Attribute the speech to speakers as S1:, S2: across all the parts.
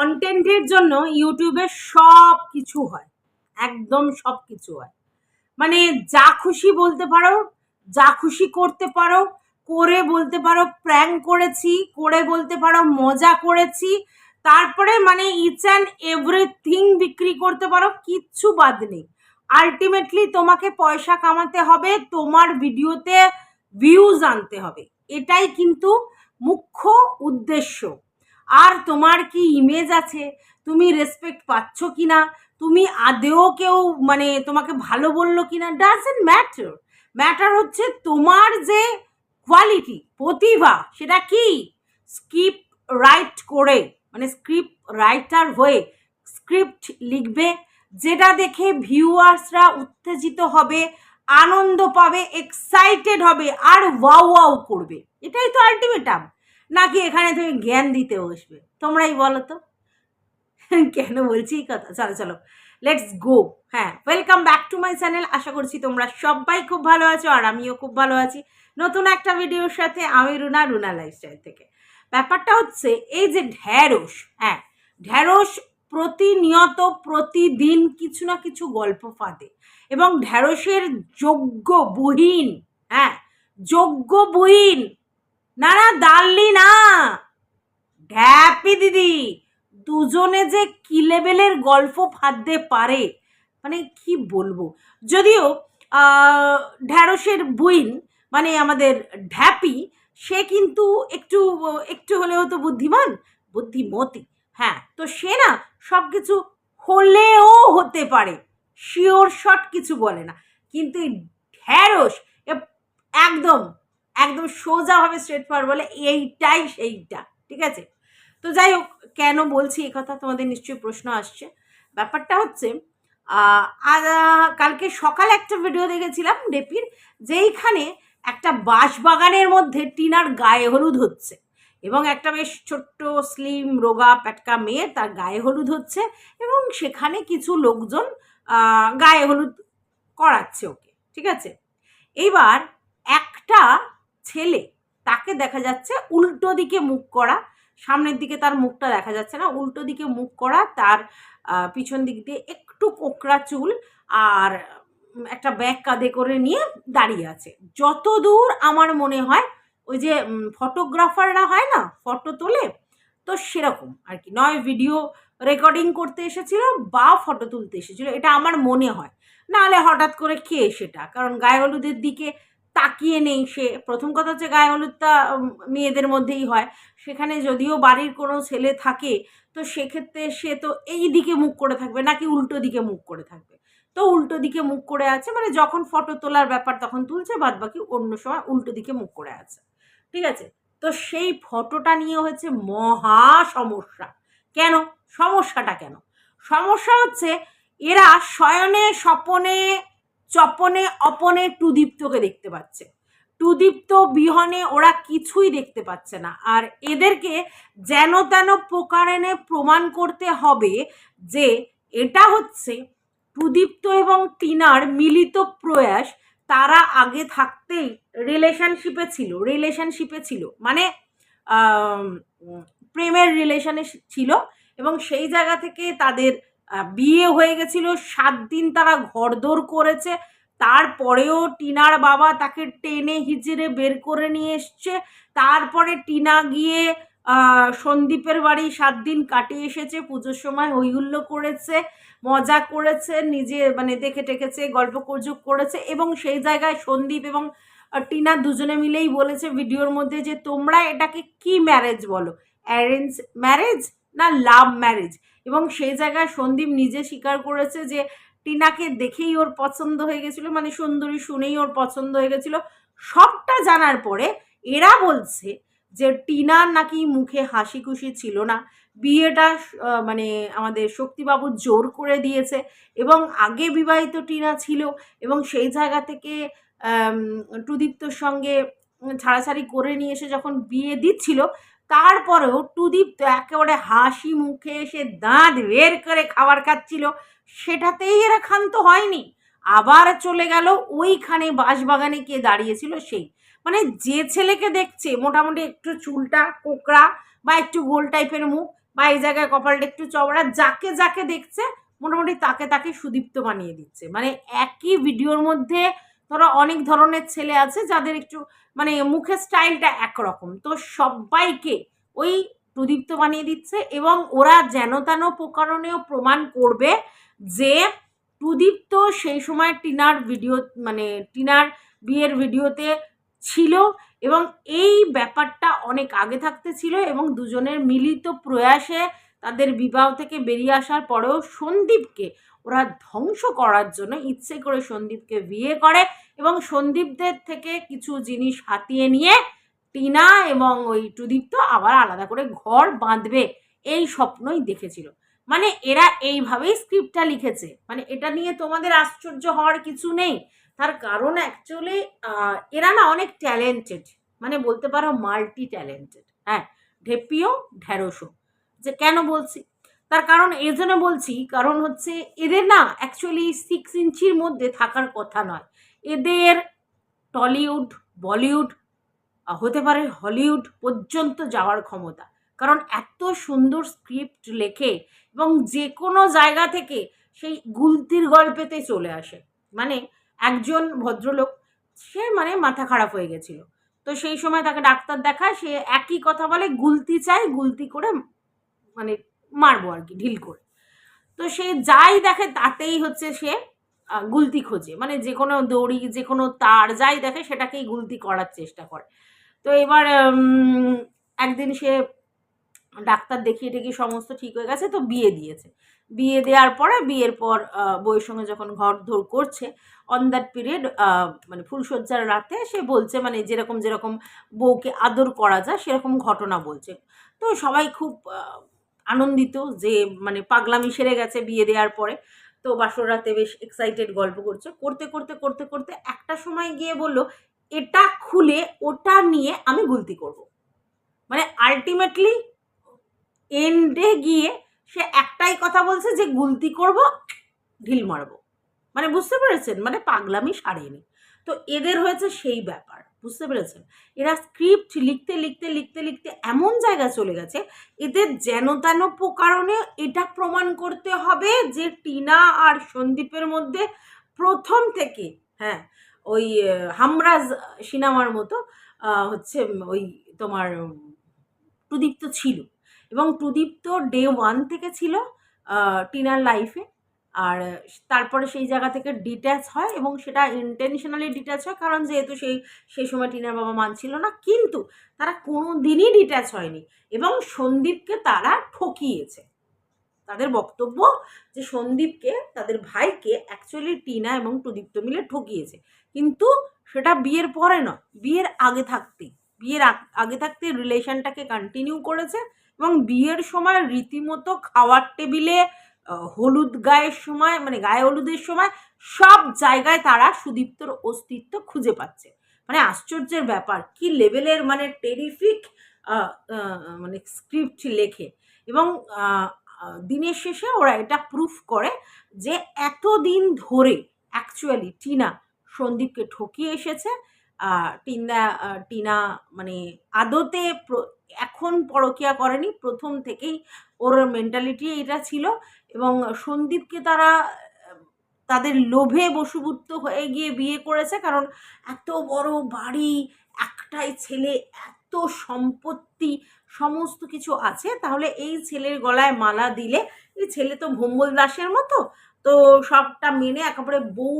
S1: কন্টেন্টের জন্য ইউটিউবে সব কিছু হয়। একদম সব কিছু হয়। মানে যা খুশি বলতে পারো, যা খুশি করতে পারো, করে বলতে পারো প্র্যাঙ্ক করেছি, করে বলতে পারো, মজা করেছি, তারপরে মানে ইচ অ্যান্ড এভরিথিং বিক্রি করতে পারো, কিচ্ছু বাদ নেই। আলটিমেটলি তোমাকে পয়সা কামাতে হবে, তোমার ভিডিওতে ভিউজ আনতে হবে। এটাই কিন্তু মুখ্য উদ্দেশ্য। আর তোমার কি ইমেজ আছে? তুমি রেসপেক্ট পাচ্ছ কি না তুমি আদেও কেউ মানে তোমাকে ভালো বলল কি না ডাজেন্ট ম্যাটার ম্যাটার হচ্ছে তোমার যে কোয়ালিটি প্রতিভা, সেটা কি? স্ক্রিপ্ট রাইট করে মানে স্ক্রিপ্ট রাইটার হয়ে স্ক্রিপ্ট লিখবে, যেটা দেখে ভিউয়ার্সরা উত্তেজিত হবে, আনন্দ পাবে এক্সাইটেড হবে, আর ওয়াও ওয়াও করবে। এটাই তো আলটিমেটাম নাকি এখানে তুমি জ্ঞান দিতে বসবে? তোমরাই বলো তো। কেন বলছি এই কথা? চলো চলো। লেটস গো হ্যাঁ welcome back to my channel আশা করছি তোমরা সবাই খুব ভালো আছো আর আমিও খুব ভালো আছি। নতুন একটা ভিডিওর সাথে আমি রুনা রুনা লাইফস্টাইল থেকে। ব্যাপারটা হচ্ছে, এই যে ঢ্যাঁড়স হ্যাঁ ঢ্যাঁড়স প্রতিনিয়ত, প্রতিদিন কিছু না কিছু গল্প ফাঁদে। এবং ঢ্যাঁড়সের যোগ্য বুহীন হ্যাঁ যোগ্য বুহীন না না দাল্লি না। ঢ্যাপি দিদি, দুজনে যে কি লেভেলের গল্প ফাঁদতে পারে মানে কি বলব? যদিও ঢ্যাঁড়সের বুইন মানে আমাদের ঢ্যাপি, সে কিন্তু একটু একটু হলেও তো বুদ্ধিমান, বুদ্ধিমতী। হ্যাঁ তো সে না সব কিছু হলেও হতে পারে, শিওর শট কিছু বলে না। কিন্তু ঢ্যাঁড়স একদম একদম সোজাভাবে স্ট্রেট ফরওয়ার্ড বলে, এইটাই সেইটা। ঠিক আছে? তো যাই হোক, কেন বলছি এই কথা? তোমাদের নিশ্চয়ই প্রশ্ন আসছে। ব্যাপারটা হচ্ছে কালকে সকালে একটা ভিডিও দেখেছিলাম ডেপির যেইখানে একটা বাঁশবাগানের মধ্যে টিনার গায়ে হলুদ হচ্ছে এবং একটা বেশ ছোট্ট স্লিম রোগা প্যাটকা মেয়ে তার গায়ে হলুদ হচ্ছে এবং সেখানে কিছু লোকজন গায়ে হলুদ করাচ্ছে ওকে। ঠিক আছে? এইবার একটা ছেলে, তাকে দেখা যাচ্ছে উল্টো দিকে মুখ করা। সামনের দিকে তার মুখটা দেখা যাচ্ছে না, উল্টো দিকে মুখ করা, তার পিছন দিক দিয়ে একটু কোকড়া চুল আর একটা ব্যাগ কাঁধে করে নিয়ে দাঁড়িয়ে আছে। যত দূর আমার মনে হয়, ওই যে ফটোগ্রাফাররা হয় না ফটো তোলে, তো সেরকম আর কি। নয় ভিডিও রেকর্ডিং করতে এসেছিল বা ফটো তুলতে এসেছিল, এটা আমার মনে হয়। নাহলে হঠাৎ করে কে সেটা? কারণ গায়ে হলুদের দিকে তাকিয়ে নেই সে। প্রথম কথা হচ্ছে গায়ে হলুদটা মেয়েদের মধ্যেই হয়। সেখানে যদিও বাড়ির কোনো ছেলে থাকে, তো সেক্ষেত্রে সে তো এই দিকে মুখ করে থাকবে নাকি উল্টো দিকে মুখ করে থাকবে? তো উল্টো দিকে মুখ করে আছে মানে যখন ফটো তোলার ব্যাপার তখন তুলছে বাদ বাকি অন্য সময় উল্টো দিকে মুখ করে আছে। ঠিক আছে? তো সেই ফটোটা নিয়ে হয়েছে মহা সমস্যা। কেন? সমস্যাটা কেন? সমস্যা হচ্ছে এরা শয়নে, স্বপনে চপনে, অপনে টুদীপ্তকে দেখতে পাচ্ছে। টুদীপ্ত, বিহনে ওরা কিছুই দেখতে পাচ্ছে না। আর এদেরকে যেন তেন প্রকারেণে প্রমাণ করতে হবে যে এটা হচ্ছে টুদীপ্ত এবং টিনার মিলিত প্রয়াস। তারা আগে থাকতেই রিলেশনশিপে ছিল রিলেশনশিপে ছিল। মানে প্রেমের রিলেশনে ছিল এবং সেই জায়গা থেকে তাদের বিয়ে হয়ে গেছিল, সাত দিন তারা ঘরদোর করেছে, তারপরেও টিনার বাবা তাকে টেনে হিচড়ে বের করে নিয়ে এসছে, তারপরে টিনা গিয়ে সন্দীপের বাড়ি সাত দিন কাটিয়ে এসেছে, পুজোর সময় হৈহুল্য করেছে, মজা করেছে, নিজে মানে দেখে টেকেছে, গল্প করজুক করেছে এবং সেই জায়গায় সন্দীপ এবং টিনা দুজনে মিলেই বলেছে ভিডিওর মধ্যে যে, তোমরা এটাকে কি ম্যারেজ বলো? অ্যারেঞ্জ ম্যারেজ না লাভ ম্যারেজ এবং সেই জায়গায় সন্দীপ নিজে স্বীকার করেছে যে টিনাকে দেখেই ওর পছন্দ হয়ে গেছিল মানে সুন্দরী শুনেই ওর পছন্দ হয়ে গেছিল। সবটা জানার পরে এরা বলছে যে টিনার নাকি মুখে হাসি খুশি ছিল না। বিয়েটা মানে আমাদের শক্তিবাবু জোর করে দিয়েছে এবং আগে বিবাহিত টিনা ছিল এবং সেই জায়গা থেকে টুদীপ্তর সঙ্গে ছাড়াছাড়ি করে নিয়ে এসে যখন বিয়ে দিচ্ছিল তারপরেও টুদীপ্ত একেবারে হাসি মুখে এসে দাঁত বের করে খাবার খাচ্ছিল, সেটাতেই এরা ক্ষান্ত হয়নি। আবার চলে গেল ওইখানে বাঁশবাগানে কে দাঁড়িয়েছিল সেই। মানে যে ছেলেকে দেখছে, মোটামুটি একটু চুলটা, কোকড়া বা একটু গোল টাইপের মুখ বা এই জায়গায় কপালটা একটু চওড়া, যাকে যাকে দেখছে, মোটামুটি তাকে তাকে সুদীপ্ত বানিয়ে দিচ্ছে। মানে একই ভিডিওর মধ্যে ধরো অনেক ধরনের ছেলে আছে যাদের একটু মানে মুখের স্টাইলটা একরকম। তো সবাইকে ওই প্রদীপ্ত বানিয়ে দিচ্ছে এবং ওরা যেন তেন প্রকারণেও প্রমাণ করবে যে প্রদীপ্ত সেই সময় টিনার ভিডিও মানে টিনার বিয়ের ভিডিওতে ছিল এবং এই ব্যাপারটা অনেক আগে থাকতে ছিল এবং দুজনের মিলিত প্রয়াসে তাদের বিবাহ থেকে বেরিয়ে আসার পরেও সন্দীপকে ওরা ধ্বংস করার জন্য ইচ্ছে করে সন্দীপকে বিয়ে করে এবং সন্দীপদের থেকে কিছু জিনিস হাতিয়ে নিয়ে টিনা এবং ওই টুদীপ্ত আবার আলাদা করে ঘর বাঁধবে, এই স্বপ্নই দেখেছিল। মানে এরা এইভাবেই স্ক্রিপ্টটা লিখেছে। মানে এটা নিয়ে তোমাদের আশ্চর্য হওয়ার কিছু নেই। তার কারণ অ্যাকচুয়ালি এরা না অনেক ট্যালেন্টেড মানে বলতে পারো মাল্টি ট্যালেন্টেড হ্যাঁ ঢেপিও ঢ্যাঁড়সও যে কেন বলছি? তার কারণ এই জন্য বলছি, কারণ হচ্ছে এদের না অ্যাকচুয়ালি সিক্স ইঞ্চির মধ্যে থাকার কথা নয়। এদের টলিউড, বলিউড হতে পারে হলিউড পর্যন্ত যাওয়ার ক্ষমতা। কারণ এত সুন্দর স্ক্রিপ্ট লেখে এবং যে কোনো জায়গা থেকে সেই গুলতির গল্পেতে চলে আসে। মানে একজন ভদ্রলোক, সে মানে মাথা খারাপ হয়ে গেছিল। তো সেই সময় তাকে ডাক্তার দেখায়, সে একই কথা বলে, গুলতি চাই, গুলতি করে মানে মারবো আর কি ঢিল করে। তো সে যাই দেখে তাতেই হচ্ছে সে গুলতি খোঁজে। মানে যে কোনো দড়ি যে কোনো তার যাই দেখে সেটাকেই গুলতি করার চেষ্টা করে। তো এবার একদিন সে ডাক্তার দেখিয়ে টেকিয়ে সমস্ত ঠিক হয়ে গেছে তো বিয়ে দিয়েছে। বিয়ে দেওয়ার পরে বিয়ের পর আহ, বউয়ের সঙ্গে যখন ঘর ধর করছে অন দ্যাট পিরিয়ড মানে ফুলশয্যার রাতে সে বলছে মানে যেরকম যেরকম বউকে আদর করা যায় সেরকম ঘটনা বলছে। তো সবাই খুব আনন্দিত যে মানে পাগলামি সেরে গেছে বিয়ে দেওয়ার পরে। তো বাসর রাতে বেশ এক্সাইটেড গল্প করছে। করতে করতে করতে করতে একটা সময় গিয়ে বলল, এটা খুলে ওটা নিয়ে আমি গুলতি করব। মানে আলটিমেটলি এন্ডে গিয়ে সে একটাই কথা বলছে যে গুলতি করব, ঢিল মারবো। মানে বুঝতে পেরেছেন? মানে পাগলামি সারেনি। তো এদের হয়েছে সেই ব্যাপার। বুঝতে পেরেছেন? এরা স্ক্রিপ্ট লিখতে লিখতে লিখতে লিখতে এমন জায়গায় চলে গেছে, এদের যেন তেন প্রকারণে এটা প্রমাণ করতে হবে যে টিনা আর সন্দীপের মধ্যে প্রথম থেকে হ্যাঁ ওই হামরাজ সিনেমার মতো হচ্ছে ওই তোমার প্রদীপ্ত ছিল। এবং প্রদীপ্ত ডে ওয়ান থেকে ছিল টিনার লাইফে আর তারপরে সেই জায়গা থেকে ডিট্যাচ হয় এবং সেটা ইন্টেনশনালি ডিট্যাচ হয়, কারণ যেহেতু সেই সেই সময় টিনার বাবা মানছিল না, কিন্তু তারা কোনো দিনই ডিট্যাচ হয়নি এবং সন্দীপকে তারা ঠকিয়েছে। তাদের বক্তব্য যে সন্দীপকে, তাদের ভাইকে অ্যাকচুয়ালি টিনা এবং প্রদীপ্ত মিলে ঠকিয়েছে। কিন্তু সেটা বিয়ের পরে নয়, বিয়ের আগে থাকতেই, বিয়ের আগে থাকতে রিলেশনটাকে কন্টিনিউ করেছে এবং বিয়ের সময় রীতিমতো খাওয়ার টেবিলে হলুদ গায়ের সময় মানে গায়ে হলুদের সময় সব জায়গায় তারা সুদীপ্তর অস্তিত্ব খুঁজে পাচ্ছে। মানে আশ্চর্যের ব্যাপার, কি লেভেলের মানে টেরিফিক মানে স্ক্রিপ্ট লেখে। এবং দিনের শেষে ওরা এটা প্রুফ করে যে এতদিন ধরে অ্যাকচুয়ালি টিনা, সন্দীপকে ঠকিয়ে এসেছে। টিনা টিনা মানে আদতে এখন পরকিয়া করেনি, প্রথম থেকেই ওর মেন্টালিটি এটা ছিল এবং সন্দীপকে তারা, তাদের লোভে বশীভূত হয়ে গিয়ে বিয়ে করেছে কারণ এত বড় বাড়ি, একটাই ছেলে, এত সম্পত্তি, সমস্ত কিছু আছে। তাহলে এই ছেলের গলায় মালা দিলে, এই ছেলে তো ভম্বল দাসের মতো, তো সবটা মেনে একেবারে বউ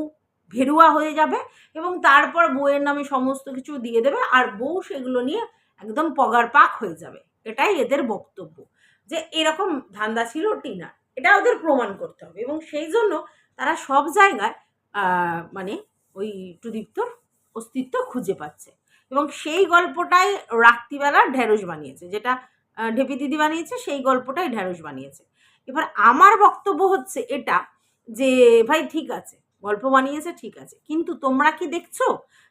S1: ভেরুয়া হয়ে যাবে এবং তারপর বউয়ের নামে সমস্ত কিছু দিয়ে দেবে, আর বউ সেগুলো নিয়ে একদম পগার পাক হয়ে যাবে। এটাই এদের বক্তব্য। যে এরকম ধান্দা ছিল টিনার এটা ওদের প্রমাণ করতে হবে এবং সেই জন্য তারা সব জায়গায় মানে ওই প্রদীপ্তর অস্তিত্ব খুঁজে পাচ্ছে। এবং সেই গল্পটাই রাত্রিবেলা ঢেঁড়স বানিয়েছে, যেটা ঢেপি দিদি বানিয়েছে, সেই গল্পটাই ঢেঁড়স বানিয়েছে। এবার আমার বক্তব্য হচ্ছে এটা যে, ভাই, ঠিক আছে, গল্প বানিয়েছে, ঠিক আছে। কিন্তু তোমরা কি দেখছ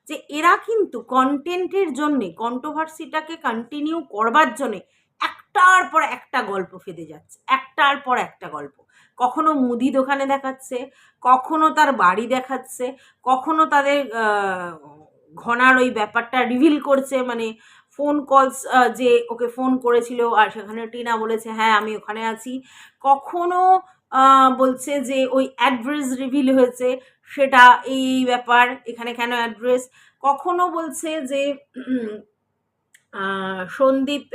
S1: যে, এরা কিন্তু কন্টেন্টের জন্যে কন্ট্রোভার্সিটাকে কন্টিনিউ করবার জন্যে একটার পর একটা গল্প ফেদে যাচ্ছে, একটার পর একটা গল্প। কখনো মুদি দোকানে দেখাচ্ছে, কখনো তার বাড়ি দেখাচ্ছে, কখনো তাদের ঘনার ওই ব্যাপারটা রিভিল করছে মানে ফোন কলস যে ওকে ফোন করেছিল আর সেখানে টিনা বলেছে হ্যাঁ আমি ওখানে আছি। কখনো বলছে যে ওই অ্যাড্রেস রিভিল হয়েছে, সেটা এই ব্যাপার, এখানে কেন অ্যাড্রেস কখনো বলছে যে সন্দীপ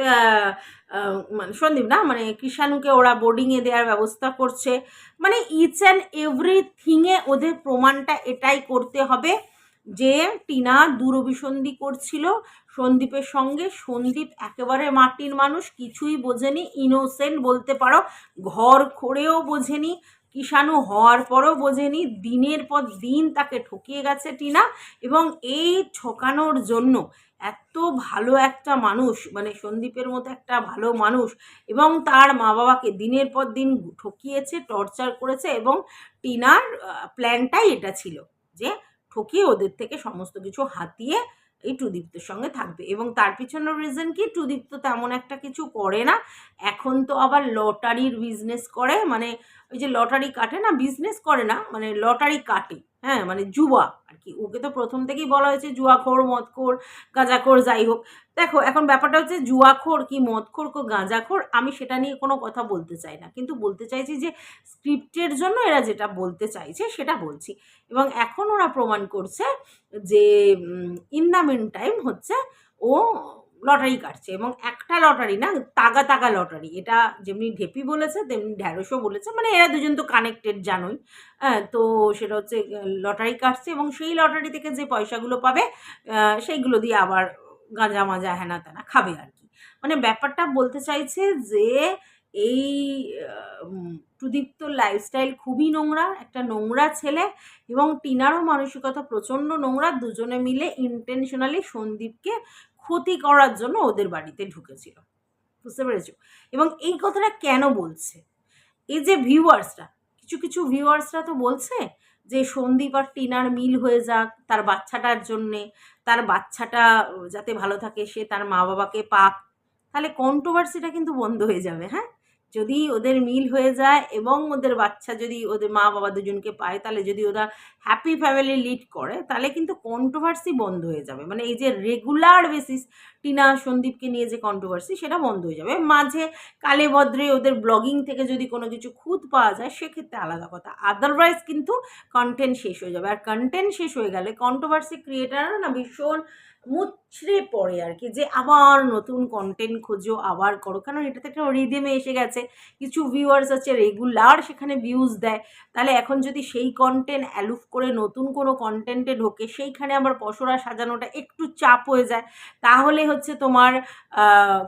S1: মানে সন্দীপ না মানে কৃষাণুকে ওরা বোর্ডিংয়ে দেওয়ার ব্যবস্থা করছে। মানে ইচ অ্যান্ড এভরিথিংয়ে ওদের প্রমাণটা এটাই করতে হবে যে টিনা দুরভিসন্ধি করছিল সন্দীপের সঙ্গে। সন্দীপ একেবারে মাটির মানুষ, কিছুই বোঝেনি ইনোসেন্ট বলতে পারো। ঘর খোড়েও বোঝেনি, কিষাণু হওয়ার পরও বোঝেনি, দিনের পর দিন তাকে ঠকিয়ে গেছে টিনা। এবং এই ঠকানোর জন্য এত ভালো একটা মানুষ মানে সন্দীপের মতো একটা ভালো মানুষ এবং তার মা বাবাকে দিনের পর দিন ঠকিয়েছে, টর্চার করেছে এবং টিনার প্ল্যানটাই এটা ছিল যে ঠকিয়ে ওদের থেকে সমস্ত কিছু হাতিয়ে এই টুদীপ্তর সঙ্গে থাকবে এবং তার পিছনের রিজন কি? টুদীপ্ত তেমন একটা কিছু করে না। এখন তো আবার লটারির বিজনেস করে মানে ওই যে লটারি কাটে না? বিজনেস করে না মানে লটারি কাটে। হ্যাঁ মানে জুয়া আর কি ওকে তো প্রথম থেকেই বলা হয়েছে জুয়াখোর, মদখোর, গাঁজাখোর, যাই হোক। দেখো, এখন ব্যাপারটা হচ্ছে জুয়াখোর কি মদখোর কো গাঁজাখোর, আমি সেটা নিয়ে কোনো কথা বলতে চাই না। কিন্তু বলতে চাইছি যে স্ক্রিপ্টের জন্য এরা যেটা বলতে চাইছে সেটা বলছি। এবং এখন ওরা প্রমাণ করছে যে ইন দ্য মিন টাইম হচ্ছে ও লটারি কাটছে এবং একটা লটারি না, তাগা তাগা লটারি। এটা যেমনি ঢেপি বলেছে, তেমনি ঢ্যাঁড়সও বলেছে মানে এরা দুজন তো কানেক্টেড জানোই। হ্যাঁ তো সেটা হচ্ছে লটারি কাটছে এবং সেই লটারি থেকে যে পয়সাগুলো পাবে সেইগুলো দিয়ে আবার গাঁজা, মাজা হেনা তেনা খাবে আর কি। মানে ব্যাপারটা বলতে চাইছে যে এই প্রদীপ্তর লাইফস্টাইল খুবই নোংরা, একটা নোংরা ছেলে এবং টিনারও মানসিকতা প্রচণ্ড নোংরা, দুজনে মিলে ইন্টেনশনালি সন্দীপকে ক্ষতি করার জন্য ওদের বাড়িতে ঢুকেছিল। বুঝতে পেরেছ? এবং এই কথাটা কেন বলছে? এই যে ভিউয়ার্সরা, কিছু কিছু ভিউয়ার্সরা তো বলছে যে সন্দীপ আর টিনার মিল হয়ে যাক তার বাচ্চাটার জন্যে, তার বাচ্চাটা যাতে ভালো থাকে, সে তার মা বাবাকে পাক, তাহলে কন্ট্রোভার্সিটা কিন্তু বন্ধ হয়ে যাবে হ্যাঁ? যদি ওদের মিল হয়ে যায় এবং ওদের বাচ্চা যদি ওদের মা বাবা দুজনকে পায়, তাহলে যদি ওরা হ্যাপি ফ্যামিলি লিড করে, তাহলে কিন্তু কন্ট্রোভার্সি বন্ধ হয়ে যাবে। মানে এই যে রেগুলার বেসিস টিনা সন্দীপকে নিয়ে যে কন্ট্রোভার্সি সেটা বন্ধ হয়ে যাবে। মাঝে কালে ভদ্রে ওদের ব্লগিং থেকে যদি কোনো কিছু খুঁত পাওয়া যায়, সেক্ষেত্রে আলাদা কথা। আদারওয়াইজ কিন্তু কন্টেন্ট শেষ হয়ে যাবে। আর কন্টেন্ট শেষ হয়ে গেলে কন্ট্রোভার্সি ক্রিয়েটাররা না ভীষণ মুচড়ে পড়ে আর কি, যে আবার নতুন কন্টেন্ট খোঁজো, আবার করো। কারণ এটাতে একটা রিদেমে এসে গেছে। কিছু ভিউয়ার্স আছে রেগুলার সেখানে ভিউজ দেয়। তাহলে এখন যদি সেই কন্টেন্ট অ্যালুফ করে নতুন কোনো কন্টেন্টে ঢোকে, সেইখানে আবার পসরা সাজানোটা একটু চাপ হয়ে যায়। তাহলে হচ্ছে তোমার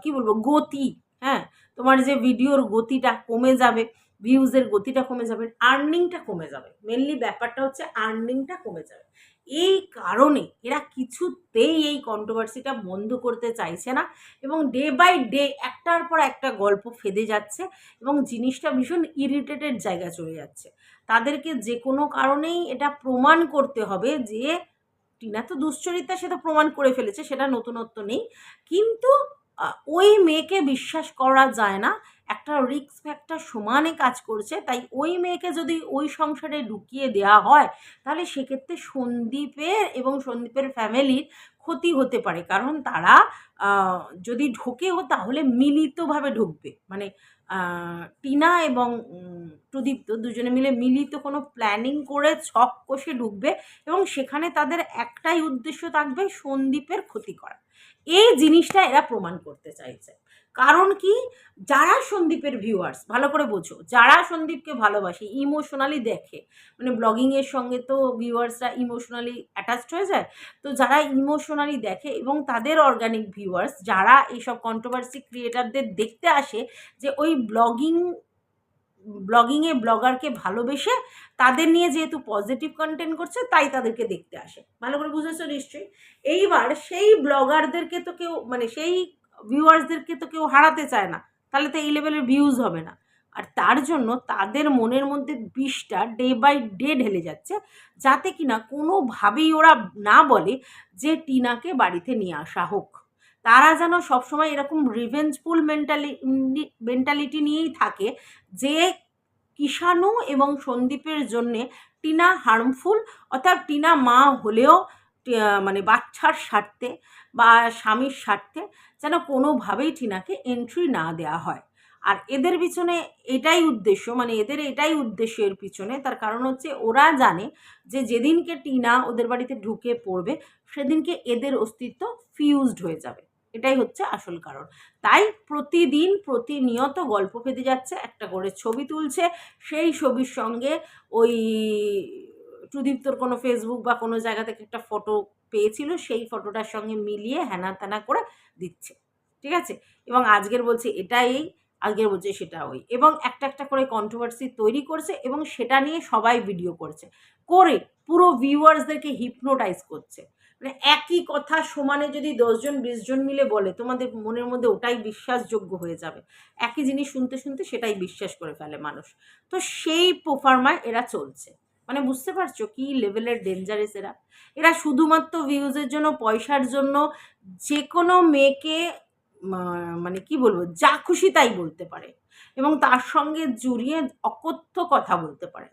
S1: কি বলব, গতি হ্যাঁ? তোমার যে ভিডিওর গতিটা কমে যাবে ভিউজের গতিটা কমে যাবে আর্নিংটা কমে যাবে। মেনলি ব্যাপারটা হচ্ছে আর্নিংটা কমে যাবে। এই কারণে এরা কিছুতেই এই কন্ট্রোভার্সিটা বন্ধ করতে চাইছে না এবং ডে বাই ডে একটার পর একটা গল্প ফেদে যাচ্ছে এবং জিনিসটা ভীষণ ইরিটেটেড জায়গা চলে যাচ্ছে। তাদেরকে যে কোনো কারণেই এটা প্রমাণ করতে হবে যে টিনা তো দুশ্চরিতা, সে তো প্রমাণ করে ফেলেছে, সেটা নতুনত্ব নেই। কিন্তু ওই মেয়েকে বিশ্বাস করা যায় না। একটা রিক্স ফ্যাক্টর সমানে কাজ করছে, তাই ওই মেয়েকে যদি ওই সংসারে ঢুকিয়ে দেওয়া হয়, তাহলে সেক্ষেত্রে সন্দীপের এবং সন্দীপের ফ্যামিলির ক্ষতি হতে পারে। কারণ তারা যদি ঢোকেও তাহলে মিলিতভাবে ঢুকবে। মানে টিনা এবং প্রদীপ্ত দুজনে মিলে মিলিত কোনো প্ল্যানিং করে ছক কষে ঢুকবে এবং সেখানে তাদের একটাই উদ্দেশ্য থাকবে সন্দীপের ক্ষতি করা। এই জিনিসটা এরা প্রমাণ করতে চাইছে। কারণ কি? যারা সন্দীপের ভিউয়ার্স ভালো করে বোঝো, যারা সন্দীপকে ভালোবাসে ইমোশনালি দেখে মানে ব্লগিংয়ের সঙ্গে তো ভিউয়ার্সরা ইমোশনালি অ্যাটাচড হয়ে যায়, তো যারা ইমোশনালি দেখে এবং তাদের অর্গানিক ভিউয়ার্স যারা এইসব কন্ট্রোভার্সি ক্রিয়েটারদের দেখতে আসে যে ওই ব্লগিং ব্লগিংয়ে ব্লগারকে ভালোবেসে তাদের নিয়ে যেহেতু পজিটিভ কন্টেন্ট করছে, তাই তাদেরকে দেখতে আসে। ভালো করে বুঝেছ নিশ্চয়ই? এইবার সেই ব্লগারদেরকে তো কেউ মানে সেই ভিউয়ার্সদেরকে তো কেউ হারাতে চায় না, তাহলে তো এই লেভেলের ভিউজ হবে না। আর তার জন্য তাদের মনের মধ্যে বিষটা ডে বাই ডে ঢেলে যাচ্ছে, যাতে কিনা কোনোভাবেই ওরা না বলে যে টিনাকে বাড়িতে নিয়ে আসা হোক। তারা যেন সবসময় এরকম রিভেঞ্জফুল মেন্টালি মেন্টালিটি নিয়েই থাকে যে কিষাণু এবং সন্দীপের জন্যে টিনা হার্মফুল অর্থাৎ টিনা মা হলেও মানে বাচ্চার স্বার্থে বা স্বামীর স্বার্থে যেন কোনোভাবেই টিনাকে এন্ট্রি না দেওয়া হয়। আর এদের পিছনে এটাই উদ্দেশ্য মানে এদের এটাই উদ্দেশ্য এর পিছনে, তার কারণ হচ্ছে ওরা জানে যে যেদিনকে টিনা ওদের বাড়িতে ঢুকে পড়বে, সেদিনকে এদের অস্তিত্ব ফিউজড হয়ে যাবে। এটাই হচ্ছে আসল কারণ। তাই প্রতিদিন প্রতিনিয়ত গল্প পেতে যাচ্ছে, একটা করে ছবি তুলছে, সেই ছবির সঙ্গে ওই সুদীপ্তর কোনো ফেসবুক বা কোনো জায়গা থেকে একটা ফটো পেয়েছিল, সেই ফটোটার সঙ্গে মিলিয়ে হ্যানা ত্যানা করে দিচ্ছে। ঠিক আছে? এবং আজকের বলছে এটা এই আজকের বলছে সেটা ওই। এবং একটা একটা করে কন্ট্রোভার্সি তৈরি করছে এবং সেটা নিয়ে সবাই ভিডিও করছে। করে পুরো ভিউয়ার্সদেরকে হিপনোটাইজ করছে। মানে একই কথা সমানে যদি দশজন বিশজন মিলে বলে, তোমাদের মনের মধ্যে ওটাই বিশ্বাসযোগ্য হয়ে যাবে। একই জিনিস শুনতে শুনতে সেটাই বিশ্বাস করে ফেলে মানুষ। তো সেই প্রোফার্মায় এরা চলছে। মানে বুঝতে পারছ কি লেভেলের ডেঞ্জারেস এরা? এরা শুধুমাত্র ভিউজের জন্য, পয়সার জন্য যে কোনো মেয়েকে মানে কি বলব, যা খুশি তাই বলতে পারে। এবং তার সঙ্গে জড়িয়ে অকথ্য কথা বলতে পারে।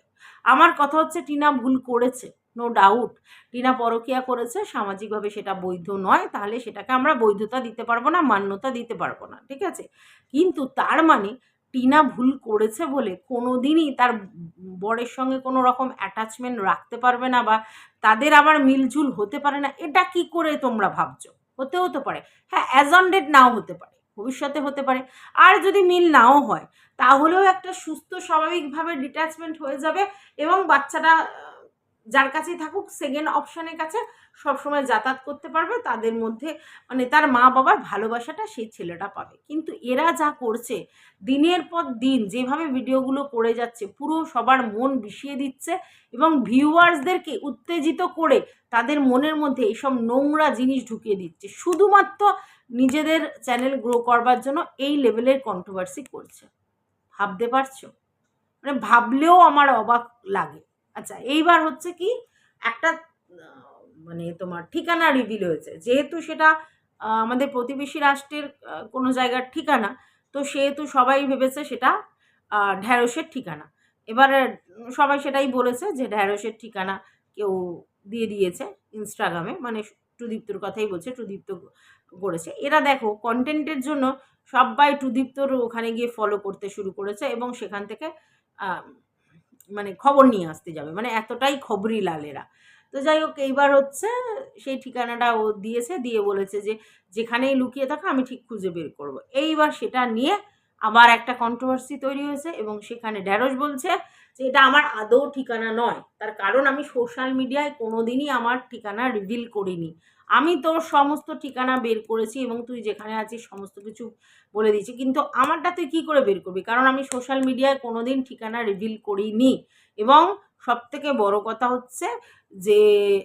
S1: আমার কথা হচ্ছে, টিনা ভুল করেছে নো ডাউট টিনা পরকিয়া করেছে, সামাজিকভাবে সেটা বৈধ নয়, তাহলে সেটাকে আমরা বৈধতা দিতে পারব না, মান্যতা দিতে পারব না, ঠিক আছে? কিন্তু তার মানে টিনা ভুল করেছে বলে কোনো দিনই তার বরের সঙ্গে কোনো রকম অ্যাটাচমেন্ট রাখতে পারবে না বা তাদের আবার মিলজুল হতে পারে না। এটা কি করে তোমরা ভাবছ? হতে হতে পারে। হ্যাঁ অ্যাজন্ডেড নাও হতে পারে। ভবিষ্যতে হতে পারে। আর যদি মিল নাও হয়, তাহলেও একটা সুস্থ স্বাভাবিকভাবে ডিট্যাচমেন্ট হয়ে যাবে এবং বাচ্চাটা যার কাছেই থাকুক সেকেন্ড অপশনের কাছে সবসময় যাতায়াত করতে পারবে। তাদের মধ্যে মানে তার মা বাবার ভালোবাসাটা সেই ছেলেটা পাবে। কিন্তু এরা যা করছে, দিনের পর দিন যেভাবে ভিডিওগুলো করে যাচ্ছে, পুরো সবার মন বিষিয়ে দিচ্ছে এবং ভিউয়ার্সদেরকে উত্তেজিত করে তাদের মনের মধ্যে এইসব নোংরা জিনিস ঢুকিয়ে দিচ্ছে। শুধুমাত্র নিজেদের চ্যানেল গ্রো করবার জন্য এই লেভেলের কন্ট্রোভার্সি করছে। ভাবতে পারছ? মানে ভাবলেও আমার অবাক লাগে। আচ্ছা এইবার হচ্ছে কি একটা মানে তোমার ঠিকানা রিভিল হয়েছে। যেহেতু সেটা আমাদের প্রতিবেশী রাষ্ট্রের কোনো জায়গার ঠিকানা, তো সেহেতু সবাই ভেবেছে সেটা ঢ্যাঁড়সের ঠিকানা। এবার সবাই সেটাই বলেছে যে ঢ্যাঁড়সের ঠিকানা কেউ দিয়ে দিয়েছে ইনস্টাগ্রামে মানে টুদীপ্তর কথাই বলছে, টুদীপ্ত করেছে। এরা দেখো কন্টেন্টের জন্য সবাই টুদীপ্তর ওখানে গিয়ে ফলো করতে শুরু করেছে এবং সেখান থেকে মানে খবর নিয়ে আসতে যাবে মানে এতটাই খবরি লালেরা। তো যাই হোক, এইবার হচ্ছে সেই ঠিকানাটা ও দিয়েছে, দিয়ে বলেছে যে, যেখানেই লুকিয়ে থাকো, আমি ঠিক খুঁজে বের করব। এইবার সেটা নিয়ে আবার একটা কন্ট্রোভার্সি তৈরি হয়েছে এবং সেখানে ঢ্যাঁড়স বলছে যে এটা আমার আদৌ ঠিকানা নয়। তার কারণ আমি সোশ্যাল মিডিয়ায় কোনো দিনই আমার ঠিকানা রিভিল করিনি। আমি তোর সমস্ত ঠিকানা বের করেছি এবং তুই যেখানে আছিস সমস্ত কিছু বলে দিয়েছি। কিন্তু আমারটা তুই কী করে বের করবি? কারণ আমি সোশ্যাল মিডিয়ায় কোনো দিন ঠিকানা রিভিল করিনি। এবং সব থেকে বড় কথা হচ্ছে যে,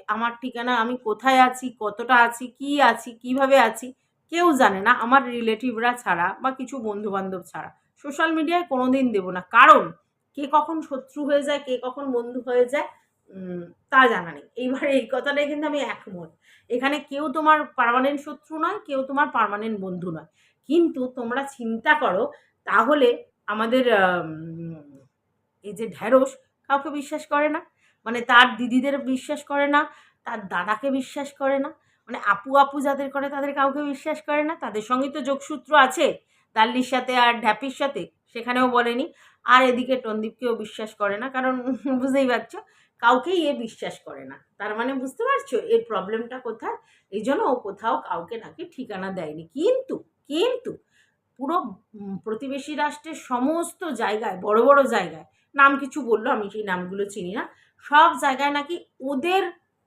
S1: আমার ঠিকানা আমি কোথায় আছি, কতটা আছি, কি আছি, কীভাবে আছি, কেউ জানে না। আমার রিলেটিভরা ছাড়া বা কিছু বন্ধু বান্ধব ছাড়া। সোশ্যাল মিডিয়ায় কোনো দিন দেবো না। কারণ কে কখন শত্রু হয়ে যায়, কে কখন বন্ধু হয়ে যায় তা জানা নেই। এইবার এই কথাটাই কিন্তু আমি একমত। এখানে কেউ তোমার পার্মানেন্ট শত্রু নয়, কেউ তোমার পার্মানেন্ট বন্ধু নয়। কিন্তু তোমরা চিন্তা করো, তাহলে আমাদের এই যে ঢ্যাঁড়স কাউকে বিশ্বাস করে না মানে তার দিদিদের বিশ্বাস করে না, তার দাদাকে বিশ্বাস করে না মানে আপু আপু যাদের করে তাদের কাউকে বিশ্বাস করে না, তাদের সঙ্গে তো যোগসূত্র আছে। দাল্লির সাথে আর ঢ্যাপির সাথে, সেখানেও বলেনি। আর এদিকে টন্দীপকেও বিশ্বাস করে না, কারণ বুঝতেই পারছ, কাউকেই এ বিশ্বাস করে না। তার মানে বুঝতে পারছ এর প্রবলেমটা কোথায়? এই জন্য ও কোথাও কাউকে নাকি ঠিকানা দেয়নি। কিন্তু কিন্তু পুরো প্রতিবেশী রাষ্ট্রের সমস্ত জায়গায়, বড় বড় জায়গায়, নাম কিছু বলল, আমি সেই নামগুলো চিনি না, সব জায়গায় নাকি ওদের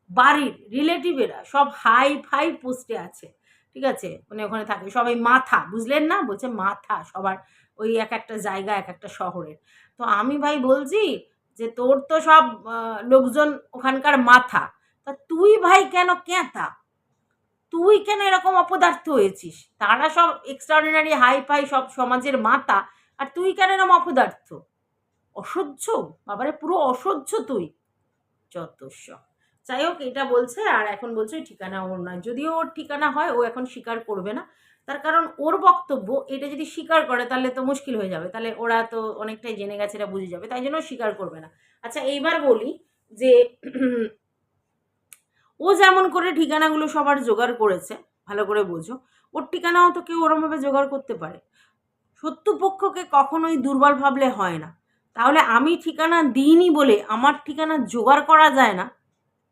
S1: বাড়ির রিলেটিভেরা সব হাই ফাই পোস্টে আছে। ঠিক আছে? মানে ওখানে থাকে, সবাই মাথা, বুঝলেন না? বলছে মাথা, সবার ওই এক একটা জায়গা, এক একটা শহরের। তো আমি ভাই বলছি যে, তোর তো সব লোকজন ওখানকার মাথা। তা তুই ভাই কেন ক্যাঁতা তুই কেন এরকম অপদার্থ হয়েছিস? তারা সব এক্সট্রাঅর্ডিনারি হাই ফাই সব সমাজের মাথা, আর তুই কেন এরকম অপদার্থ? অসহ্য? বাবারে, পুরো অসহ্য তুই। যতস্ব যাই হোক, এটা বলছে, আর এখন বলছে ঠিকানা ওর নয়। যদিও ওর ঠিকানা হয়, ও এখন স্বীকার করবে না। তার কারণ ওর বক্তব্য এটা যদি স্বীকার করে তাহলে তো মুশকিল হয়ে যাবে। তাহলে ওরা তো অনেকটাই জেনে গেছে এটা বুঝে যাবে, তাই জন্য স্বীকার করবে না। আচ্ছা এইবার বলি যে ও যেমন করে ঠিকানাগুলো সবার জোগাড় করেছে, ভালো করে বোঝো, ওর ঠিকানাও তো কেউ ওরমভাবে জোগাড় করতে পারে। শত্রুপক্ষকে কখনোই দুর্বল ভাবলে হয় না। তাহলে আমি ঠিকানা দিইনি বলে আমার ঠিকানা জোগাড় করা যায় না?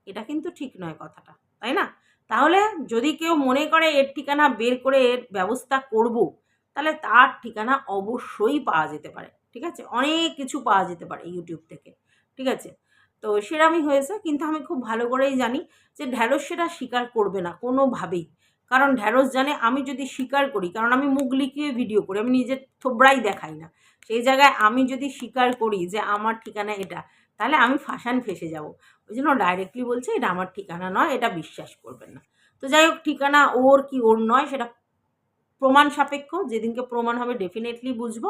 S1: এটা কিন্তু ঠিক নয় কথাটা, তাই না? তাহলে যদি কেউ মনে করে এর ঠিকানা বের করে এর ব্যবস্থা করব, তাহলে তার ঠিকানা অবশ্যই পাওয়া যেতে পারে, ঠিক আছে? অনেক কিছু পাওয়া যেতে পারে ইউটিউব থেকে, ঠিক আছে? তো সেরামই হয়েছে, কিন্তু আমি খুব ভালো করেই জানি যে ঢ্যাঁড়স সেটা স্বীকার করবে না কোনোভাবেই। কারণ ঢ্যাঁড়স জানে আমি যদি স্বীকার করি, কারণ আমি মুখ লিখিয়ে ভিডিও করি, আমি নিজের থোবড়াই দেখাই না। সেই জায়গায় আমি যদি স্বীকার করি যে আমার ঠিকানা এটা তাহলে আমি ফাঁসান ফেসে যাব। ওই জন্য ডাইরেক্টলি বলছে, এটা আমার ঠিকানা নয়, এটা বিশ্বাস করবেন না। তো যাই হোক, ঠিকানা ওর কি ওর নয়, সেটা প্রমাণ সাপেক্ষ। যেদিনকে প্রমাণ হবে ডেফিনেটলি বুঝব।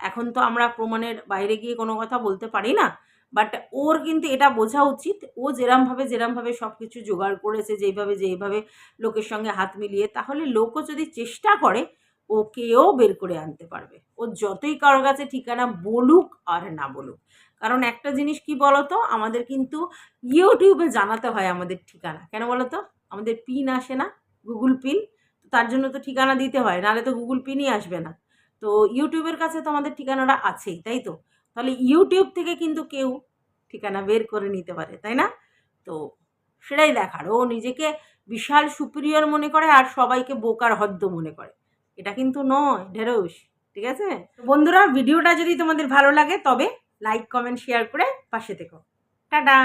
S1: এখন তো আমরা প্রমাণের বাইরে গিয়ে কোনো কথা বলতে পারি না। বাট ওর কিন্তু এটা বোঝা উচিত। ও যেরমভাবে যেরমভাবে সব কিছু জোগাড় করেছে যেইভাবে যেইভাবে লোকের সঙ্গে হাত মিলিয়ে, তাহলে লোকও যদি চেষ্টা করে, ওকেও বের করে আনতে পারবে। ও যতই কারোর কাছে ঠিকানা বলুক আর না বলুক। কারণ একটা জিনিস কি বলতো? আমাদের কিন্তু ইউটিউবে জানাতে হয় আমাদের ঠিকানা। কেন বলো তো আমাদের পিন আসে না, গুগল পিন তার জন্য তো ঠিকানা দিতে হয়, নাহলে তো গুগল পিনই আসবে না। তো ইউটিউবের কাছে তো আমাদের ঠিকানাটা আছেই, তাই তো? তাহলে ইউটিউব থেকে কিন্তু কেউ ঠিকানা বের করে নিতে পারে, তাই না? তো সেটাই দেখার। ও নিজেকে বিশাল সুপিরিয়র মনে করে আর সবাইকে বোকার হদ্দ মনে করে। এটা কিন্তু নয় ঢেরস ঠিক আছে? বন্ধুরা, ভিডিওটা যদি তোমাদের ভালো লাগে, তবে লাইক কমেন্ট শেয়ার করে পাশে থেকো। টাটা!